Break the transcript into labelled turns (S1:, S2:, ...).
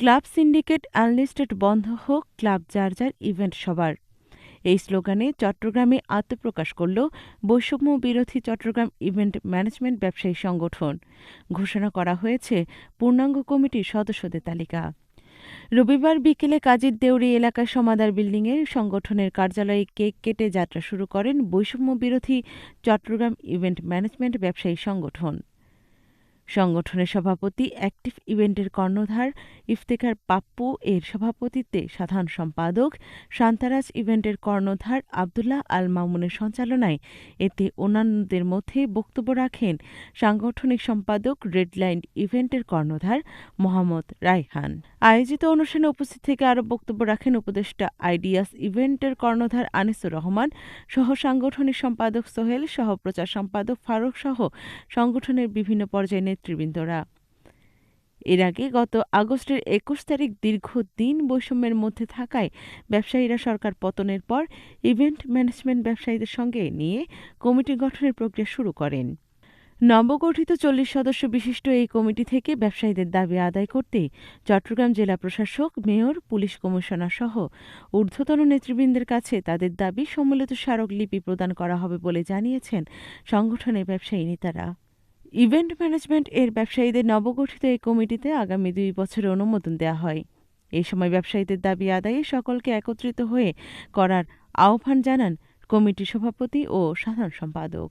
S1: Club syndicate unlisted বন্ধ হোক, club যার যার ইভেন্ট সবার। এই স্লোগানে চট্টগ্রামে আত্মপ্রকাশ করল বৈষম্য বিরোধী চট্টগ্রাম ইভেন্ট ম্যানেজমেন্ট ব্যবসায়ী সংগঠন। ঘোষণা করা হয়েছে পূর্ণাঙ্গ কমিটির সদস্যদের তালিকা। রবিবার বিকেলে কাজীর দেউরি এলাকার সমাদার বিল্ডিংয়ে সংগঠনের কার্যালয়ে কেক কেটে যাত্রা শুরু করেন বৈষম্য বিরোধী চট্টগ্রাম ইভেন্ট ম্যানেজমেন্ট ব্যবসায়ী সংগঠন। সংগঠনের সভাপতি, অ্যাক্টিভ ইভেন্টের কর্ণধার ইফতেখার পাপ্পু, এর সভাপতিত্বে সাধারণ সম্পাদক, শান্তারাজ ইভেন্টের কর্ণধার আবদুল্লাহ আল মামুনের সঞ্চালনায় এতে অন্যান্যদের মধ্যে বক্তব্য রাখেন সাংগঠনিক সম্পাদক রেডলাইন ইভেন্টের কর্ণধার মোহাম্মদ রায়হান। আয়োজিত অনুষ্ঠানে উপস্থিত থেকে আরও বক্তব্য রাখেন উপদেষ্টা আইডিয়াস ইভেন্টের কর্ণধার আনিসুর রহমান, সহ সাংগঠনিক সম্পাদক সোহেল, সহ প্রচার সম্পাদক ফারুক সহ সংগঠনের বিভিন্ন পর্যায়ে নেতৃবৃন্দরা। এর আগে গত আগস্টের একুশ তারিখ দীর্ঘদিন বৈষম্যের মধ্যে থাকায় ব্যবসায়ীরা সরকার পতনের পর ইভেন্ট ম্যানেজমেন্ট ব্যবসায়ীদের সঙ্গে নিয়ে কমিটি গঠনের প্রক্রিয়া শুরু করেন। নবগঠিত চল্লিশ সদস্য বিশিষ্ট এই কমিটি থেকে ব্যবসায়ীদের দাবি আদায় করতে চট্টগ্রাম জেলা প্রশাসক, মেয়র, পুলিশ কমিশনার সহ ঊর্ধ্বতন নেতৃবৃন্দের কাছে তাদের দাবি সম্মিলিত স্মারকলিপি প্রদান করা হবে বলে জানিয়েছেন সংগঠনের ব্যবসায়ী নেতারা। ইভেন্ট ম্যানেজমেন্ট এর ব্যবসায়ীদের নবগঠিত এই কমিটিতে আগামী দুই বছর অনুমোদন দেওয়া হয়। এই সময় ব্যবসায়ীদের দাবি আদায়ে সকলকে একত্রিত হয়ে করার আহ্বান জানান কমিটির সভাপতি ও সাধারণ সম্পাদক।